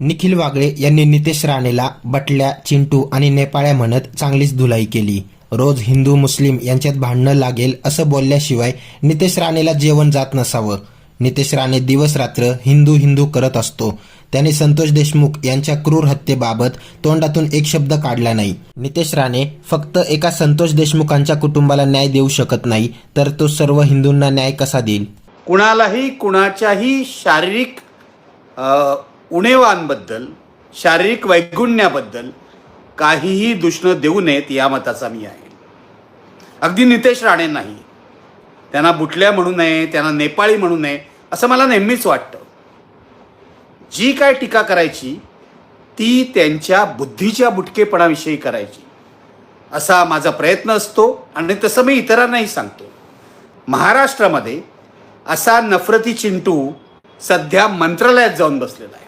निखिल वागळे यांनी नितेश राणेला बटल्या चिंटू आणि नेपाळ्या म्हणत चांगलीच धुलाई केली. रोज हिंदू मुस्लिम यांच्यात भांडणं लागेल असं बोलल्याशिवाय नितेश राणेला जेवण जात नसावं. नितेश राणे दिवस रात्र हिंदू हिंदू करत असतो. त्याने संतोष देशमुख यांच्या क्रूर हत्येबाबत तोंडातून एक शब्द काढला नाही. नितेश राणे फक्त एका संतोष देशमुखांच्या कुटुंबाला न्याय देऊ शकत नाही तर तो सर्व हिंदूंना न्याय कसा देईल? कुणालाही कुणाच्याही शारीरिक उणेवांबद्दल शारीरिक वैगुण्याबद्दल काहीही दुष्ण देऊ नयेत या मताचा मी आहे. अगदी नितेश राणे नाही. त्यांना बुटल्या म्हणू नये त्यांना नेपाळी म्हणू नये असं मला नेहमीच वाटतं. जी काय टीका करायची ती त्यांच्या बुद्धीच्या बुटकेपणाविषयी करायची. असा माझा प्रयत्न असतो आणि तसं मी इतरांनाही सांगतो. महाराष्ट्रामध्ये असा नफरती चिंटू सध्या मंत्रालयात जाऊन बसलेला आहे.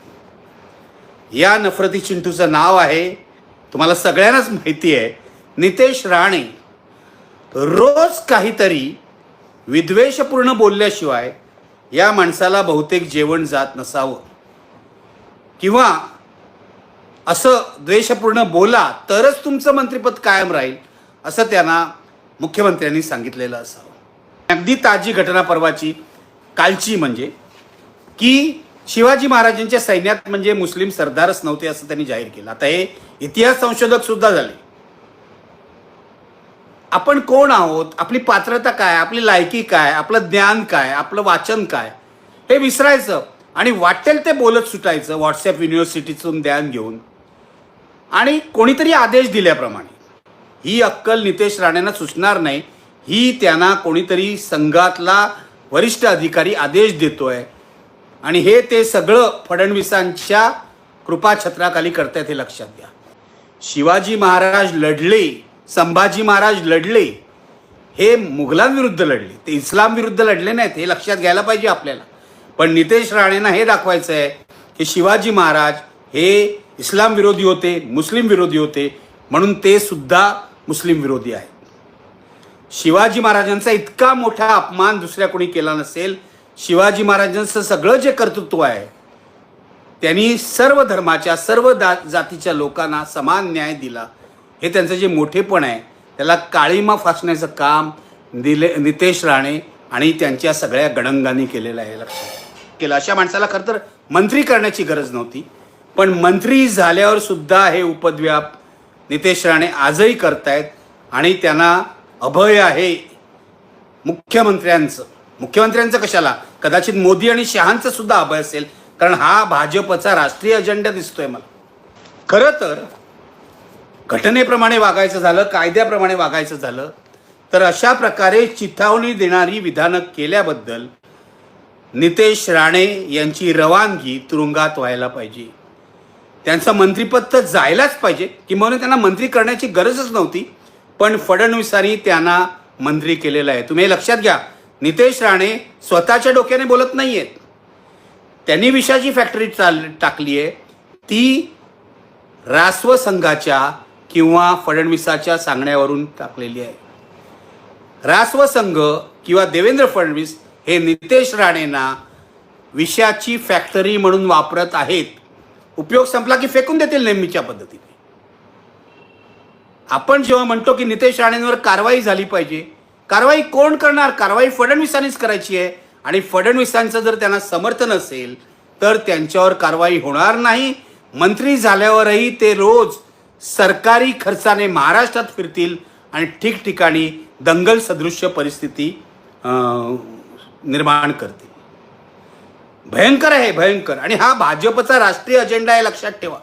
या नफरती चिंटूचं नाव आहे. तुम्हाला सगळ्यांनाच माहिती आहे. नितेश राणे रोज काहीतरी विद्वेषपूर्ण बोलल्याशिवाय या माणसाला बहुतेक जेवण जात नसावं. किंवा असं द्वेषपूर्ण बोला तरच तुमचं मंत्रिपद कायम राहील असं त्यांना मुख्यमंत्र्यांनी सांगितलेलं असावं. अगदी ताजी घटना परवाची कालची म्हणजे की शिवाजी महाराजांच्या सैन्यात म्हणजे मुस्लिम सरदारच नव्हते असं त्यांनी जाहीर केलं. आता हे इतिहास संशोधक सुद्धा झाले. आपण कोण आहोत? आपली पात्रता काय? आपली लायकी काय? आपलं ज्ञान काय? आपलं वाचन काय? हे विसरायचं आणि वाटेल ते बोलत सुटायचं व्हॉट्सअप युनिव्हर्सिटीतून ज्ञान घेऊन. आणि कोणीतरी आदेश दिल्याप्रमाणे. ही अक्कल नितेश राणेंना सुचणार नाही. ही त्यांना कोणीतरी संघातला वरिष्ठ अधिकारी आदेश देतोय. आणि हे ते सगळं फडणवीसांच्या कृपाछत्राखाली करतायत हे लक्षात घ्या. शिवाजी महाराज लढले संभाजी महाराज लढले हे मुघलांविरुद्ध लढले. ते इस्लाम विरुद्ध लढले नाहीत हे लक्षात घ्यायला पाहिजे आपल्याला. पण नितेश राणेंना हे दाखवायचं आहे की शिवाजी महाराज हे इस्लाम विरोधी होते मुस्लिम विरोधी होते म्हणून ते सुद्धा मुस्लिम विरोधी आहेत. शिवाजी महाराजांचा इतका मोठा अपमान दुसऱ्या कोणी केला नसेल शिवाजी महाराजांचं सगळं जे कर्तृत्व आहे त्यांनी सर्व धर्माच्या सर्व दा जातीच्या लोकांना समान न्याय दिला. हे त्यांचं जे मोठेपण आहे त्याला काळीमा फासण्याचं काम दिले नितेश राणे आणि त्यांच्या सगळ्या गणंगांनी केलेलं आहे लक्षात केलं. अशा माणसाला खरं तर मंत्री करण्याची गरज नव्हती. पण मंत्री झाल्यावर सुद्धा हे उपद्व्याप नितेश राणे आजही करतायत आणि त्यांना अभय आहे मुख्यमंत्र्यांचं. मुख्यमंत्र्यांचं कशाला? कदाचित मोदी आणि शहांचं सुद्धा अभय असेल. कारण हा भाजपचा राष्ट्रीय अजेंडा दिसतोय मला. खरं तर घटनेप्रमाणे वागायचं झालं कायद्याप्रमाणे वागायचं झालं तर अशा प्रकारे चिथावणी देणारी विधानं केल्याबद्दल नितेश राणे यांची रवानगी तुरुंगात व्हायला पाहिजे. त्यांचं मंत्रिपद तर जायलाच पाहिजे. किंवा त्यांना मंत्री करण्याची गरजच नव्हती. पण फडणवीसांनी त्यांना मंत्री केलेलं आहे. तुम्ही हे लक्षात घ्या. नितेश राणे स्वतःच्या डोक्याने बोलत नाही आहेत त्यांनी विषाची फॅक्टरी चाल टाकली आहे. ती रास्व संघाच्या किंवा फडणवीसाच्या सांगण्यावरून टाकलेली आहे. रास्व संघ किंवा देवेंद्र फडणवीस हे नितेश राणेंना विषाची फॅक्टरी म्हणून वापरत आहेत. उपयोग संपला की फेकून देतील नेहमीच्या पद्धतीने. आपण जेव्हा म्हणतो की नितेश राणेंवर कारवाई झाली पाहिजे कारवाई कोण करणार? कारवाई फडणवीसांनीच करायची आहे. आणि फडणवीसांचं जर त्यांना समर्थन असेल तर त्यांच्यावर कारवाई होणार नाही. मंत्री झाल्यावरही ते रोज सरकारी खर्चाने महाराष्ट्रात फिरतील आणि ठिकठिकाणी दंगल सदृश्य परिस्थिती निर्माण करतील. भयंकर आहे भयंकर. आणि हा भाजपचा राष्ट्रीय अजेंडा आहे लक्षात ठेवा.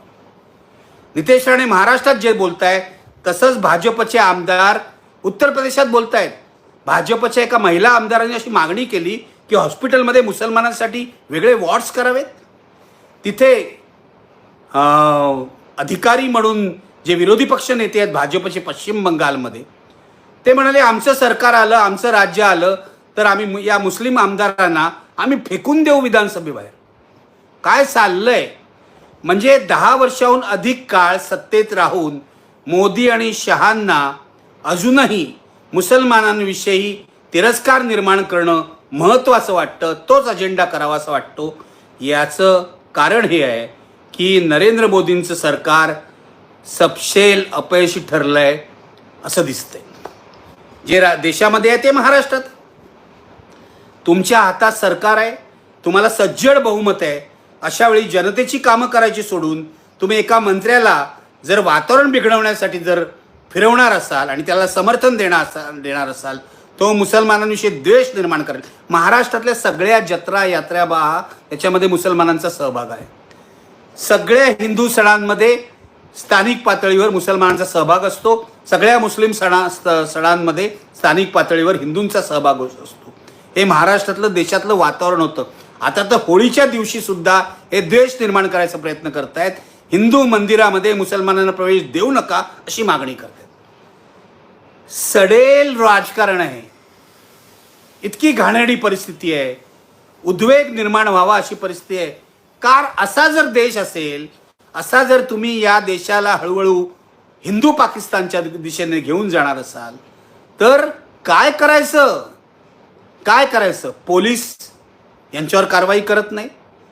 नितेश राणे महाराष्ट्रात जे बोलताय तसंच भाजपचे आमदार उत्तर प्रदेशात बोलतायत. भाजपच्या एका महिला आमदारांनी अशी मागणी केली की हॉस्पिटलमध्ये मुसलमानांसाठी वेगळे वॉर्ड्स करावेत. तिथे अधिकारी म्हणून जे विरोधी पक्ष नेते आहेत भाजपचे पश्चिम बंगालमध्ये ते म्हणाले आमचं सरकार आलं आमचं राज्य आलं तर आम्ही मु- या मुस्लिम आमदारांना आम्ही फेकून देऊ विधानसभेबाहेर. काय चाललंय? म्हणजे दहा वर्षाहून अधिक काळ सत्तेत राहून मोदी आणि शहांना अजूनही मुसलमानांविषयी तिरस्कार निर्माण करणं महत्त्वाचं वाटतं तोच अजेंडा करावा असं वाटतो. याचं कारण हे आहे की नरेंद्र मोदींचं सरकार सपशेल अपयशी ठरलं आहे असं दिसतंय. जे रा देशामध्ये आहे ते महाराष्ट्रात. तुमच्या हातात सरकार आहे तुम्हाला सज्जड बहुमत आहे अशा वेळी जनतेची कामं करायची सोडून तुम्ही एका मंत्र्याला जर वातावरण बिघडवण्यासाठी जर फिरवणार असाल आणि त्याला समर्थन देणार असाल देणार असाल तो मुसलमानांविषयी द्वेष निर्माण करेल. महाराष्ट्रातल्या सगळ्या जत्रा यात्रा बहा याच्यामध्ये मुसलमानांचा सहभाग आहे. सगळ्या हिंदू सणांमध्ये स्थानिक पातळीवर मुसलमानांचा सहभाग असतो. सगळ्या मुस्लिम सणा सणांमध्ये स्थानिक पातळीवर हिंदूंचा सहभाग होत असतो. हे महाराष्ट्रातलं देशातलं वातावरण होतं. आता तर होळीच्या दिवशी सुद्धा हे द्वेष निर्माण करायचा प्रयत्न करतायत. हिंदू मंदिरामध्ये मुसलमानांना प्रवेश देऊ नका अशी मागणी करतात सडेल राजकारण आहे. इतकी घाणेरडी परिस्थिती आहे. उद्वेग निर्माण व्हावा अशी परिस्थिती आहे. कार असा जर देश असेल असा जर तुम्ही या देशाला हळूहळू हिंदू पाकिस्तानच्या दिशेने घेऊन जाणार असाल तर काय करायचं? काय करायचं? पोलीस यांच्यावर कारवाई करत नाही.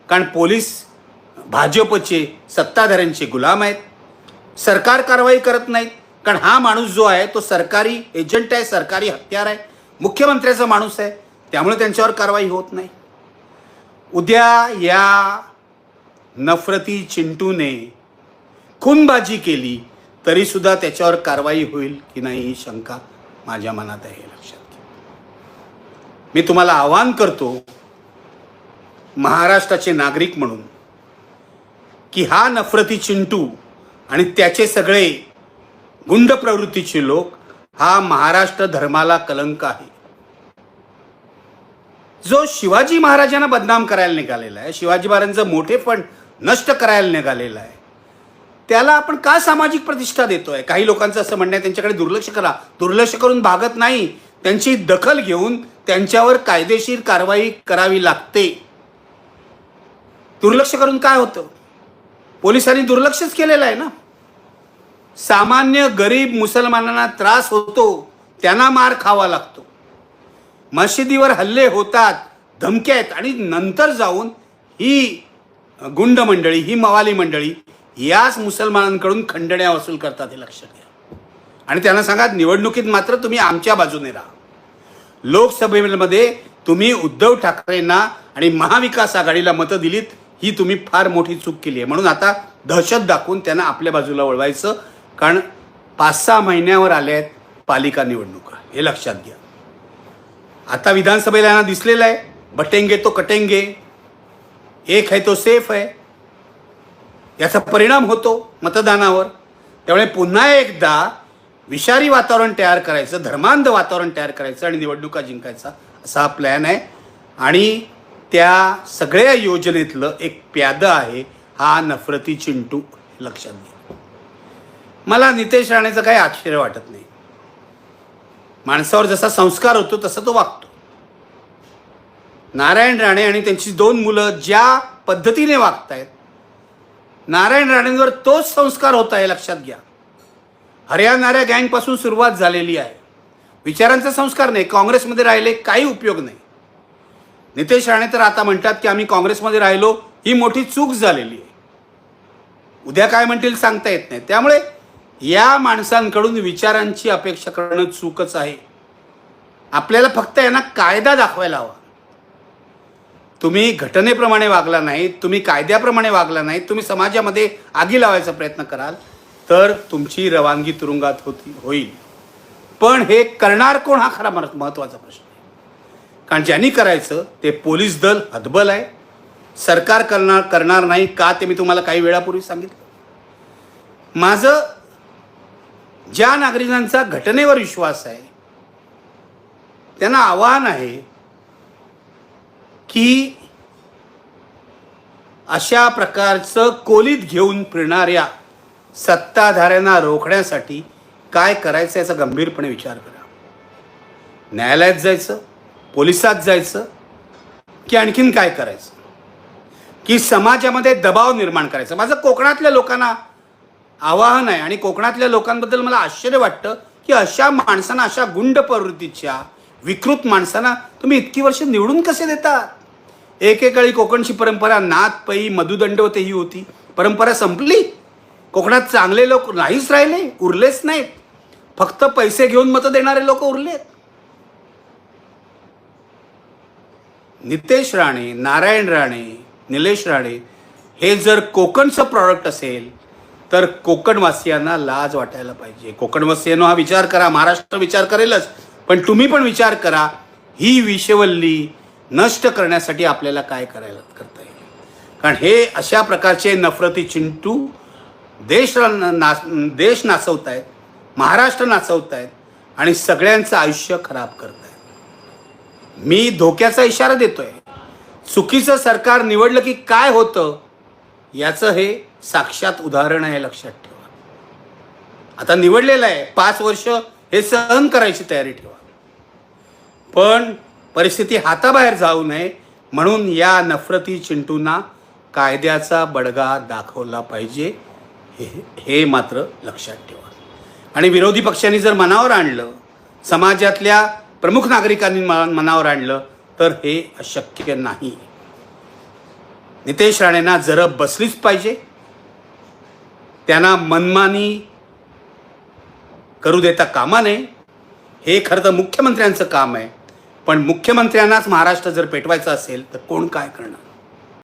कारण पोलीस भाजपचे सत्ताधाऱ्यांचे गुलाम आहेत. सरकार कारवाई करत नाहीत. कारण हा माणूस जो आहे तो सरकारी एजंट आहे सरकारी हत्यार आहे. मुख्यमंत्र्याचा माणूस आहे. त्यामुळे त्यांच्यावर कारवाई होत नाही. उद्या या नफरती चिंटूने खूनबाजी केली तरीसुद्धा त्याच्यावर कारवाई होईल की नाही ही शंका माझ्या मनात आहे लक्षात घ्या. मी तुम्हाला आवाहन करतो महाराष्ट्राचे नागरिक म्हणून की हा नफरती चिंटू आणि त्याचे सगळे गुंड प्रवृत्तीचे लोक हा महाराष्ट्र धर्माला कलंक आहे. जो शिवाजी महाराजांना बदनाम करायला निघालेला आहे शिवाजी महाराजांचं मोठेपण नष्ट करायला निघालेला आहे त्याला आपण का सामाजिक प्रतिष्ठा देतोय? काही लोकांचं असं म्हणणं आहे त्यांच्याकडे दुर्लक्ष करा. दुर्लक्ष करून भागत नाही त्यांची दखल घेऊन त्यांच्यावर कायदेशीर कारवाई करावी लागते. दुर्लक्ष करून काय होतं? पोलिसांनी दुर्लक्षच केलेलं आहे ना? सामान्य गरीब मुसलमानांना त्रास होतो त्यांना मार खावा लागतो. मशिदीवर हल्ले होतात धमक्या आहेत आणि नंतर जाऊन ही गुंड मंडळी ही मवाली मंडळी याच मुसलमानांकडून खंडण्या वसूल करतात हे लक्षात घ्या. आणि त्यांना सांगा निवडणुकीत मात्र तुम्ही आमच्या बाजूने राहा. लोकसभेमध्ये तुम्ही उद्धव ठाकरेंना आणि महाविकास आघाडीला मतं दिलीत ही तुम्ही फार मोठी चूक केली आहे. म्हणून आता दहशत दाखवून त्यांना आपल्या बाजूला वळवायचं. कारण पाच सहा महिन्यावर आले आहेत पालिका निवडणुका. हे लक्षात घ्या. आता विधानसभेला यांना दिसलेलं आहे. बटेंगे तो कटेंगे. एक आहे तो सेफ आहे. याचा परिणाम होतो मतदानावर. त्यामुळे पुन्हा एकदा विषारी वातावरण तयार करायचं धर्मांध वातावरण तयार करायचं आणि निवडणुका जिंकायचा असा हा प्लॅन आहे. आणि त्या सगळ्या योजनेतलं एक प्यादं आहे हा नफरती चिंटू लक्षात घ्या. मला नितेश राणेचं काही आश्चर्य वाटत नाही. माणसावर जसा संस्कार होतो तसा तो वागतो. नारायण राणे आणि त्यांची दोन मुलं ज्या पद्धतीने वागतायत नारायण राणेंवर तोच संस्कार होता आहे लक्षात घ्या. हरियाणाऱ्या गँगपासून सुरुवात झालेली आहे. विचारांचा संस्कार नाही काँग्रेसमध्ये राहिले काही उपयोग नाही. नितेश राणे तर आता म्हणतात की आम्ही काँग्रेसमध्ये राहिलो ही मोठी चूक झालेली आहे. उद्या काय म्हणतील सांगता येत नाही. त्यामुळे या माणसांकडून विचारांची अपेक्षा करणं चूकच आहे. आपल्याला फक्त यांना कायदा दाखवायला हवा. तुम्ही घटनेप्रमाणे वागला नाही तुम्ही कायद्याप्रमाणे वागला नाहीत तुम्ही समाजामध्ये आगी लावायचा प्रयत्न कराल तर तुमची रवानगी तुरुंगात होती होईल. पण हे करणार कोण? हा खरा मह- महत्त्वाचा प्रश्न. कारण ज्यांनी करायचं ते पोलीस दल हतबल आहे. सरकार करणार करणार नाही का ते मी तुम्हाला काही वेळापूर्वी सांगितलं. माझं ज्या नागरिकांचा घटनेवर विश्वास आहे त्यांना आव्हान आहे की अशा प्रकारचं कोलीत घेऊन फिरणाऱ्या सत्ताधाऱ्यांना रोखण्यासाठी काय करायचं याचा गंभीरपणे विचार करा. न्यायालयात जायचं पोलिसात जायचं की आणखीन काय करायचं? की समाजामध्ये दबाव निर्माण करायचा? माझं कोकणातल्या लोकांना आवाहन आहे आणि कोकणातल्या लोकांबद्दल मला आश्चर्य वाटतं की अशा माणसांना अशा गुंड प्रवृत्तीच्या विकृत माणसांना तुम्ही इतकी वर्ष निवडून कसे देता एकेकाळी कोकणची परंपरा नाथ पै मधुदंडवते ही होती. परंपरा संपली. कोकणात चांगले लोक नाहीच राहिले उरलेच नाहीत. फक्त पैसे घेऊन मतं देणारे लोक उरलेत. नितेश राणे नारायण राणे निलेश राणे हे जर कोकणचं प्रॉडक्ट असेल तर कोकणवासियांना लाज वाटायला पाहिजे. कोकणवासियांनो हा विचार करा. महाराष्ट्र विचार करेलच. पण तुम्ही पण विचार करा. ही विषवल्ली नष्ट करण्यासाठी आपल्याला काय करायला करता येईल? कारण हे अशा प्रकारचे नफरती चिंटू देश नास देश नाचवत आहेत महाराष्ट्र नाचवत आहेत आणि सगळ्यांचं आयुष्य खराब करत मी धोक्याचा इशारा देतोय. चुकीचं सरकार निवडलं की काय होतं याचं हे साक्षात उदाहरण आहे लक्षात ठेवा. आता निवडलेलं आहे पाच वर्ष हे सहन करायची तयारी ठेवा. पण परिस्थिती हाताबाहेर जाऊ नये म्हणून या नफरती चिंटूंना कायद्याचा बडगा दाखवला पाहिजे हे हे मात्र लक्षात ठेवा. आणि विरोधी पक्षांनी जर मनावर आणलं समाजातल्या प्रमुख नागरिकांनी मनावर आणलं तर हे अशक्य नाही. नितेश राणेंना जरब बसलीच पाहिजे त्यांना मनमानी करू देता कामा नये हे खरं तर मुख्यमंत्र्यांचं काम आहे. पण मुख्यमंत्र्यांनाच महाराष्ट्र जर पेटवायचं असेल तर कोण काय करणार?